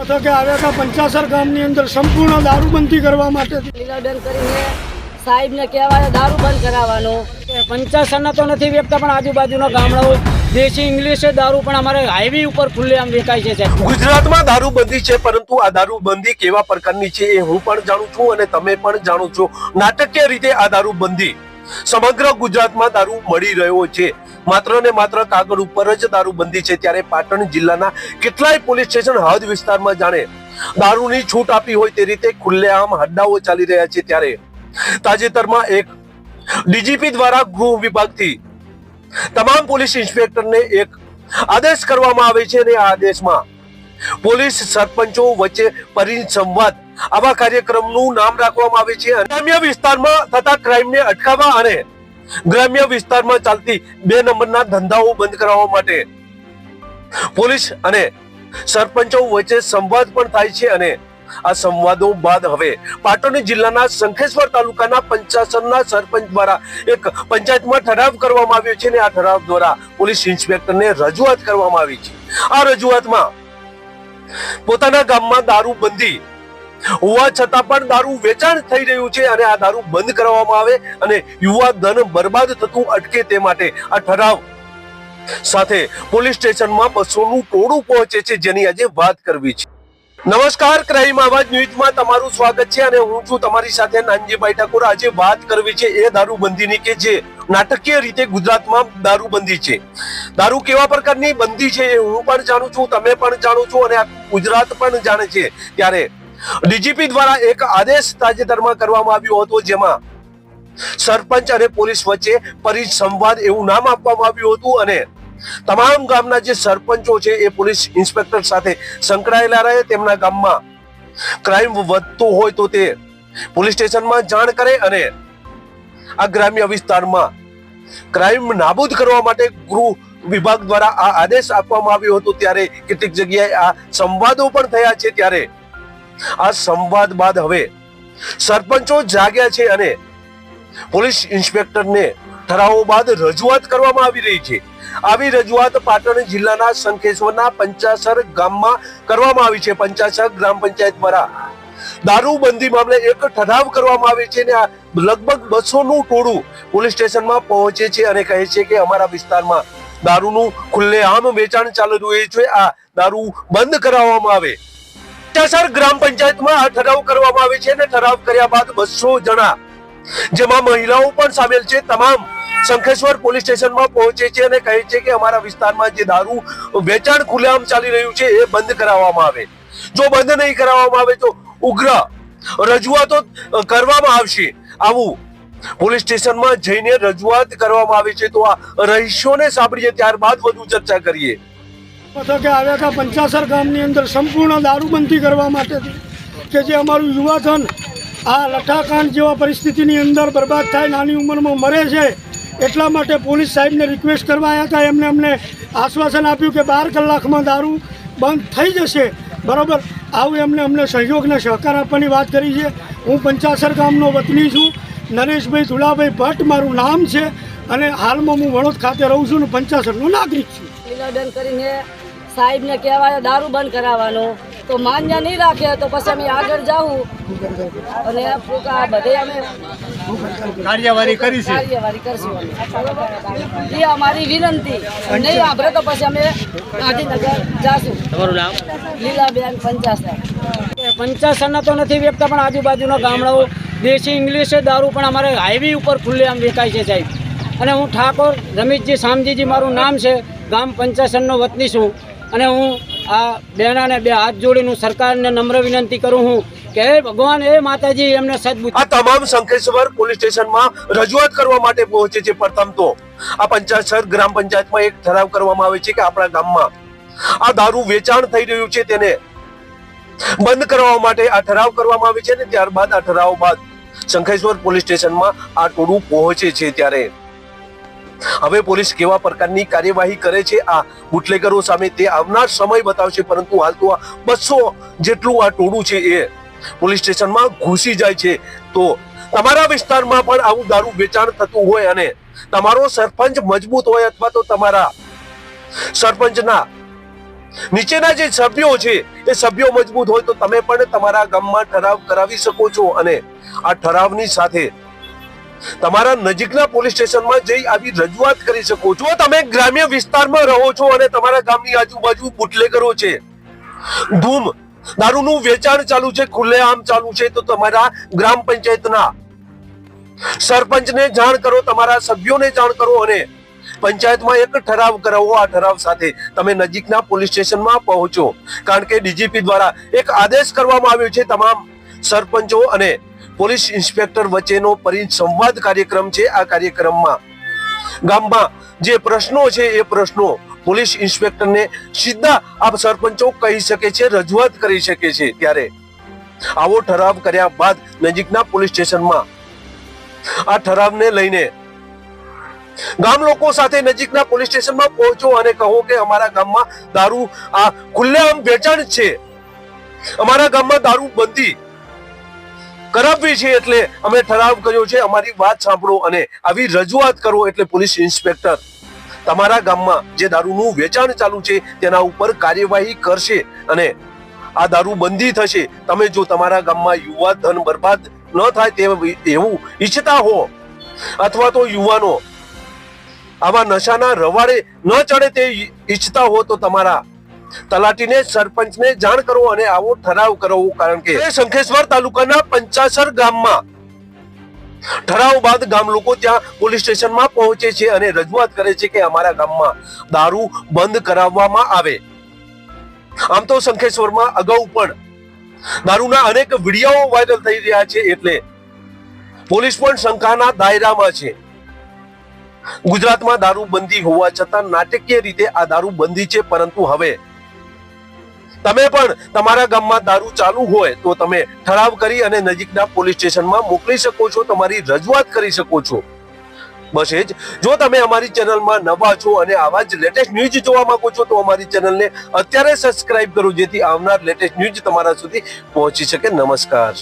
મથકે આવ્યા હતા પંચાસર ગામની અંદર સંપૂર્ણ દારૂબંધી કરવા માટે. લીલાબેન કરીને સાહેબને કહેવાય દારૂ બંધ કરાવવાનો. પંચાસરના તો નથી વેચતા પણ આજુબાજુના ગામડાઓ દેશી ઇંગ્લિશ દારૂ પણ અમારે હાઈવે ઉપર ખુલ્લે આમ વેચાય છે ગુજરાતમાં દારૂબંધી છે પરંતુ આ દારૂબંધી કેવા પ્રકારની છે એ હું પણ જાણું છું અને તમે પણ જાણો છો. નાટકીય રીતે આ દારૂબંધી સમગ્ર ગુજરાતમાં દારૂ મળી રહ્યો છે. માત્ર ને માત્ર કાગળ ઉપર જ દારૂબંધી છે. ત્યારે પાટણ જિલ્લાના કેટલાય પોલીસ સ્ટેશન હદ વિસ્તારમાં જાણે દારૂની છૂટ આપી હોય તે રીતે ખુલ્લેઆમ હડ્ડાઓ ચાલી રહ્યા છે. ત્યારે તાજેતરમાં એક ડીજીપી દ્વારા ગૃહ વિભાગથી તમામ પોલીસ ઇન્સ્પેક્ટરને એક આદેશ કરવામાં આવે છે. અને આ આદેશમાં પોલીસ સરપંચો વચ્ચે પરિસંવાદ આવા કાર્યક્રમનું નામ રાખવામાં આવે છે. ગ્રામ્ય વિસ્તારમાં થતા ક્રાઇમને અટકાવવા અને ગ્રામ્ય વિસ્તારમાં ચાલતી બે નંબરના ધંધાઓ બંધ કરાવવા માટે પોલીસ અને સરપંચો વચ્ચે સંવાદ પણ થાય છે અને આ સંવાદો બાદ હવે પાટણ જિલ્લાના શંખેશ્વર તાલુકાના પંચાસનના સરપંચ દ્વારા એક પંચાયતમાં ઠરાવ કરવામાં આવ્યો છે અને આ ઠરાવ દ્વારા પોલીસ ઇન્સ્પેક્ટરને રજૂઆત કરવામાં આવી છે. આ રજૂઆતમાં પોતાના ગામમાં દારૂ બંધી હોવા છતાં પણ દારૂ વેચાણ થઈ રહ્યું છે અને આ દારૂ બંધ કરવામાં આવે અને યુવા ધન બરબાદ થતું અટકે તે માટે આ ઠરાવ. સાથે પોલીસ સ્ટેશનમાં બસોનું ટોળું પહોંચે છે જેની આજે વાત કરવી છે. નમસ્કાર, ક્રાઇમ આવાજ ન્યૂઝમાં તમારું સ્વાગત છે અને હું છું તમારી સાથે નાનજીભાઈ ઠાકોર. આજે વાત કરવી છે એ દારૂબંધીની કે જે નાટકીય રીતે ગુજરાતમાં દારૂબંધી છે. દારૂ કેવા પ્રકારની બંધી છે એ હું પણ જાણું છું, તમે પણ જાણો છો અને આ ગુજરાત પણ જાણે છે. ત્યારે ડીજીપી દ્વારા એક આદેશ તાજેતરમાં કરવામાં આવ્યો હતો જેમાં સરપંચ અને પોલીસ વચ્ચે પરિસંવાદ એવું નામ આપવામાં આવ્યું હતું અને તમામ ગામના જે સરપંચો છે એ પોલીસ ઇન્સ્પેક્ટર સાથે સંકળાયેલા રહે, તેમના ગામમાં ક્રાઇમ વધતો હોય તો તે પોલીસ સ્ટેશનમાં જાણ કરે અને આ ગ્રામ્ય વિસ્તારમાં ક્રાઇમ નાબૂદ કરવા માટે ગૃહ વિભાગ દ્વારા આ આદેશ આપવામાં આવ્યો હતો. ત્યારે કેટલીક જગ્યાએ આ સંવાદો પણ થયા છે. ત્યારે આ સંવાદ બાદ હવે સરપંચો જાગ્યા છે અને પોલીસ ઇન્સ્પેક્ટરને ઠરાવો બાદ રજૂઆત કરવામાં આવી રહી છે. આવી રજૂઆત પાટણ જિલ્લાના શંખેશ્વરના પંચાસર ગામમાં કરવામાં આવી છે. પંચાસર ગ્રામ પંચાયત દ્વારા દારૂબંધી મામલે એક ઠરાવ કરવામાં આવે છે આ લગભગ બસો નું ટોળું પોલીસ સ્ટેશનમાં પહોંચે છે અને કહે છે કે અમારા વિસ્તારમાં દારૂનું ખુલ્લેઆમ વેચાણ ચાલી રહ્યું છે. આ દારૂ બંધ કરાવવામાં આવે. પંચાસર ગ્રામ પંચાયતમાં આ ઠરાવ કરવામાં આવે છે અને ઠરાવ કર્યા બાદ બસો જણા, જેમાં મહિલાઓ પણ સામેલ છે, તમામ શંખેશ્વર પોલીસ સ્ટેશનમાં પહોંચે છે અને કહે છે કે અમારા વિસ્તારમાં જે દારૂ વેચાણ ખુલ્લેઆમ ચાલી રહ્યું છે, એ બંધ કરાવવામાં આવે. જો બંધ નહીં કરાવવામાં આવે તો ઉગ્ર રજૂઆતો કરવામાં આવશે. આવું પોલીસ સ્ટેશનમાં જઈને રજૂઆત કરવામાં આવે છે, તો આ રહીશોને સાંભળીએ, ત્યારબાદ વધુ ચર્ચા કરીએ. મથકે આવ્યા હતા પંચાસર ગામની અંદર સંપૂર્ણ દારૂબંધી કરવા માટે કે જે અમારું યુવાધન આ લઠાકાંડ જેવા પરિસ્થિતિની અંદર બરબાદ થાય, નાની ઉંમરમાં મરે છે, એટલા માટે પોલીસ સાહેબને રિક્વેસ્ટ કરવા આવ્યા હતા. એમને અમને આશ્વાસન આપ્યું કે બાર કલાકમાં દારૂ બંધ થઈ જશે. બરાબર? આવું એમને અમને સહયોગને સહકાર આપવાની વાત કરી છે. હું પંચાસર ગામનો વતની છું. નરેશભાઈ ધુલાભાઈ ભટ્ટ મારું નામ છે અને હાલમાં હું વણોદ ખાતે રહું છું અને પંચાસરનો નાગરિક છું. કરીને સાહેબને કહેવાય દારૂ બંધ કરાવવાનો. તો માન્ય નહીં રાખે તો પછી અમે આગળ જાઉં. અને આ બધે અમે કાર્યવાહી કરીશું કાર્યવાહી કરશું એ અમારી વિનંતી. નહીં આપણે તો પછી અમે ગાંધીનગર જાશું. તમારું નામ? લીલાબેન પંચાસર પંચાસરના તો નથી વેચતા પણ આજુબાજુના ગામડાઓ દેશી ઇંગ્લિશ દારૂ પણ અમારે હાઈવે ઉપર ખુલ્લે આમ વેચાય છે સાહેબ. અને હું ઠાકોર રમેશજી શામજીજી મારું નામ છે. ગામ પંચાસનનો વતની છું. અને હું આ બહેનાને બે હાથ જોડીને સરકારને નમ્ર વિનંતી કરું હું કે ભગવાન એ માતાજી, એમને સદબુદ્ધિ આ તમામ શંખેશ્વર પોલીસ સ્ટેશનમાં રજૂઆત કરવા માટે પહોંચે છે પ્રથમ તો. આ પંચાયત ગ્રામ પંચાયતમાં એક ઠરાવ કરવામાં આવે છે કે આપણા ગામમાં આ દારૂ વેચાણ થઈ રહ્યું છે તેને બંધ કરવા માટે આ ઠરાવ કરવામાં આવે છે ને ત્યારબાદ આ ઠરાવ બાદ શંખેશ્વર પોલીસ સ્ટેશનમાં આ ટોળું પહોંચે છે ત્યારે. હવે પોલીસ કેવા પ્રકારની કાર્યવાહી કરે છે? આ બુટલેગરો સામે તે આવનાર સમય બતાવશે, પરંતુ હાલ તો આ બસો જેટલું આ ટોળું છે એ પોલીસ સ્ટેશનમાં ઘૂસી જાય છે. તો તમારા વિસ્તારમાં પણ આવું દારૂ વેચાણ થતું હોય અને તમારો સરપંચ મજબૂત હોય અથવા તો તમારા સરપંચના નીચેના જે સભ્યો છે, એ સભ્યો મજબૂત હોય તો તમે પણ તમારા ગામમાં ઠરાવ કરાવી શકો છો અને આ ઠરાવની સાથે તમારા નજીકના પોલીસ સ્ટેશનમાં જઈ આવી રજૂઆત કરી શકો છો. તમે ગ્રામ્ય વિસ્તારમાં રહો છો અને તમારા ગામની આજુબાજુ બુટલેગરો છે, ધૂમ, દારૂનું વેચાણ ચાલુ છે, ખુલ્લેઆમ ચાલુ છે, તો તમારા ગ્રામ પંચાયતના સરપંચને જાણ કરો, તમારા સભ્યોને જાણ કરો અને પંચાયતમાં એક ઠરાવ કરાવો, આ ઠરાવ સાથે તમે નજીકના પોલીસ સ્ટેશનમાં પહોંચો. કારણ કે ડીજીપી દ્વારા એક આદેશ કરવામાં આવ્યો છે, તમામ સરપંચો અને પોલીસ ઇન્સ્પેક્ટર વચ્ચેનો પરિસંવાદ કાર્યક્રમ છે. આ કાર્યક્રમમાં ગામમાં જે પ્રશ્નો છે એ પ્રશ્નો પોલીસ ઇન્સ્પેક્ટરને સીધા આ સરપંચો કહી શકે છે, રજૂઆત કરી શકે છે. ત્યારે આવો ઠરાવ કર્યા બાદ નજીકના પોલીસ સ્ટેશનમાં આ ઠરાવને લઈને ગામ લોકો સાથે નજીકના પોલીસ સ્ટેશનમાં પહોંચો અને કહો કે અમારા ગામમાં દારૂ આ ખુલ્લેઆમ વેચાણ છે. અમારા ગામમાં દારૂ બંધી કરાવવી છે એટલે અમે ઠરાવ કર્યો છે, અમારી વાત સાંભળો અને આવી રજૂઆત કરો એટલે પોલીસ ઇન્સ્પેક્ટર તમારા ગામમાં જે દારૂનું વેચાણ ચાલુ છે, તેના ઉપર કાર્યવાહી કરશે અને આ દારૂ બંધી થશે. તમે જો તમારા ગામમાં યુવા ધન બરબાદ ન થાય તે એવું ઈચ્છતા હો અથવા તો યુવાનો આવા નશાના રવાડે ન ચડે તે ઈચ્છતા હો તો તમારા તલાટીને સરપંચને જાણ કરો અને આવો ઠરાવ કરો, કારણ કે શંખેશ્વર તાલુકાના પંચાસર ગામમાં ઠરાવ બાદ ગામ લોકો ત્યાં પોલીસ સ્ટેશનમાં પહોંચે છે અને રજૂઆત કરે છે કે અમારા ગામમાં દારૂ બંધ કરાવવામાં આવે. આમ તો શંખેશ્વરમાં અગાઉ પણ દારૂના અનેક વીડિયો વાયરલ થઈ રહ્યા છે એટલે પોલીસ પણ શંકાના દાયરામાં છે. ગુજરાતમાં દારૂ બંધી હોવા છતાં નાટકીય રીતે આ દારૂ બંધી છે, પરંતુ હવે તમે પણ તમારા ગામમાં દારૂ ચાલુ હોય તો તમે ઠરાવ કરી અને નજીકના પોલીસ સ્ટેશનમાં મોકલી શકો છો, તમારી રજૂઆત કરી શકો છો. બસ એ જ. જો તમે અમારી ચેનલમાં નવા છો અને આવા જ લેટેસ્ટ ન્યૂઝ જોવા માંગો છો, તો અમારી ચેનલને અત્યારે સબસ્ક્રાઇબ કરો, જેથી આવનાર લેટેસ્ટ ન્યૂઝ તમારા સુધી પહોંચી શકે. નમસ્કાર.